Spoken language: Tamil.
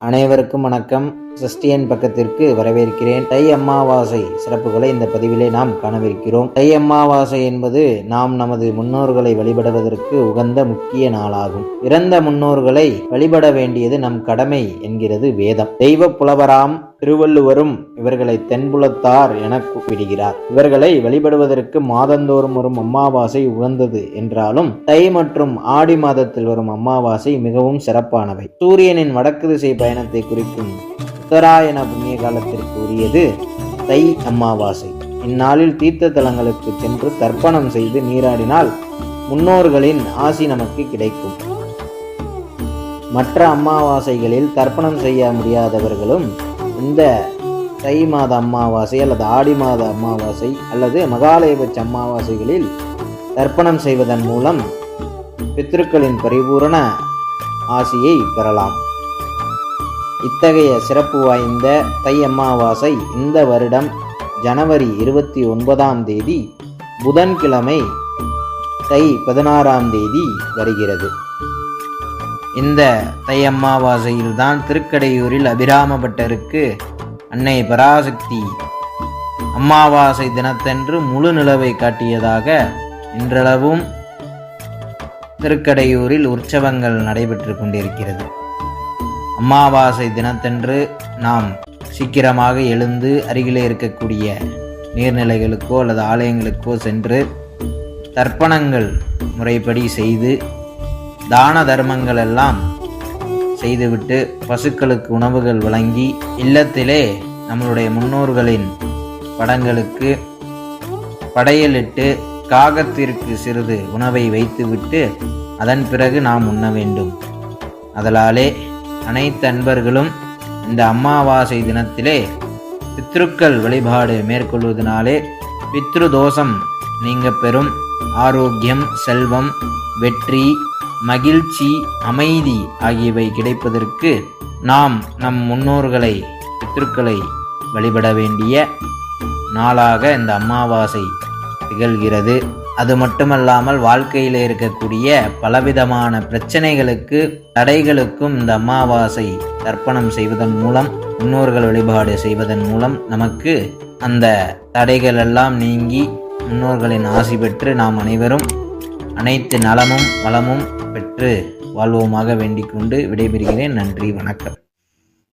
அனைவருக்கும் வணக்கம். கிறிஸ்டியன் பக்கத்திற்கு வரவேற்கிறேன். தை அமாவாசை சிறப்புகளை இந்த பதிவிலே நாம் காணவிருக்கிறோம். தை அமாவாசை என்பது நாம் நமது முன்னோர்களை வழிபடுவதற்கு உகந்த முக்கிய நாளாகும். இறந்த முன்னோர்களை வழிபட வேண்டியது நம் கடமை என்கிறது வேதம். தெய்வ புலவராம் திருவள்ளுவரும் இவர்களை தென்புலத்தார் என கூப்பிடுகிறார். இவர்களை வழிபடுவதற்கு மாதந்தோறும் வரும் அம்மாவாசை உகந்தது என்றாலும் தை மற்றும் ஆடி மாதத்தில் வரும் அம்மாவாசை மிகவும் சிறப்பானவை. சூரியனின் வடக்கு திசை பயணத்தை குறிக்கும் உத்தராயண புண்ணிய காலத்திற்கு உரியது தை அம்மாவாசை இந்நாளில் தீர்த்த தலங்களுக்கு சென்று தர்ப்பணம் செய்து நீராடினால் முன்னோர்களின் ஆசி நமக்கு கிடைக்கும். மற்ற அமாவாசைகளில் தர்ப்பணம் செய்ய முடியாதவர்களும் இந்த தை மாத அமாவாசை அல்லது ஆடி மாத அமாவாசை அல்லது மகாலயபட்ச அமாவாசைகளில் தர்ப்பணம் செய்வதன் மூலம் பித்ருக்களின் பரிபூரண ஆசியை பெறலாம். இத்தகைய சிறப்பு வாய்ந்த தை அமாவாசை இந்த வருடம் ஜனவரி இருபத்தி ஒன்பதாம் தேதி புதன்கிழமை தை பதினாறாம் தேதி வருகிறது. இந்த தை அமாவாசையில்தான் திருக்கடையூரில் அபிராமப்பட்டருக்கு அன்னை பராசக்தி அமாவாசை தினத்தன்று முழு நிலவை காட்டியதாக இன்றளவும் திருக்கடையூரில் உற்சவங்கள் நடைபெற்று கொண்டிருக்கிறது. அமாவாசை தினத்தன்று நாம் சீக்கிரமாக எழுந்து அருகிலே இருக்கக்கூடிய நீர்நிலைகளுக்கோ அல்லது ஆலயங்களுக்கோ சென்று தர்ப்பணங்கள் முறைப்படி செய்து தான தர்மங்கள் எல்லாம் செய்துவிட்டு பசுக்களுக்கு உணவுகள் வழங்கி இல்லத்திலே நம்மளுடைய முன்னோர்களின் படங்களுக்கு படையலிட்டு காகத்திற்கு சிறிது உணவை வைத்துவிட்டு அதன் பிறகு நாம் உண்ண வேண்டும். அதலாலே அனைத்து அன்பர்களும் இந்த அமாவாசை தினத்திலே பித்ருக்கள் வழிபாடு மேற்கொள்வதனாலே பித்ரு தோஷம் நீங்க பெறும் ஆரோக்கியம் செல்வம் வெற்றி மகிழ்ச்சி அமைதி ஆகியவை கிடைப்பதற்கு நாம் நம் முன்னோர்களை பித்திருக்களை வழிபட வேண்டிய நாளாக இந்த அமாவாசை திகழ்கிறது. அது மட்டுமல்லாமல் வாழ்க்கையில் இருக்கக்கூடிய பலவிதமான பிரச்சனைகளுக்கு தடைகளுக்கும் இந்த அமாவாசை தர்ப்பணம் செய்வதன் மூலம் முன்னோர்கள் வழிபாடு செய்வதன் மூலம் நமக்கு அந்த தடைகள் எல்லாம் நீங்கி முன்னோர்களின் ஆசி பெற்று நாம் அனைவரும் அனைத்து நலமும் வளமும் பெற்று வாழ்வோமாக வேண்டிக் கொண்டு விடைபெறுகிறேன். நன்றி வணக்கம்.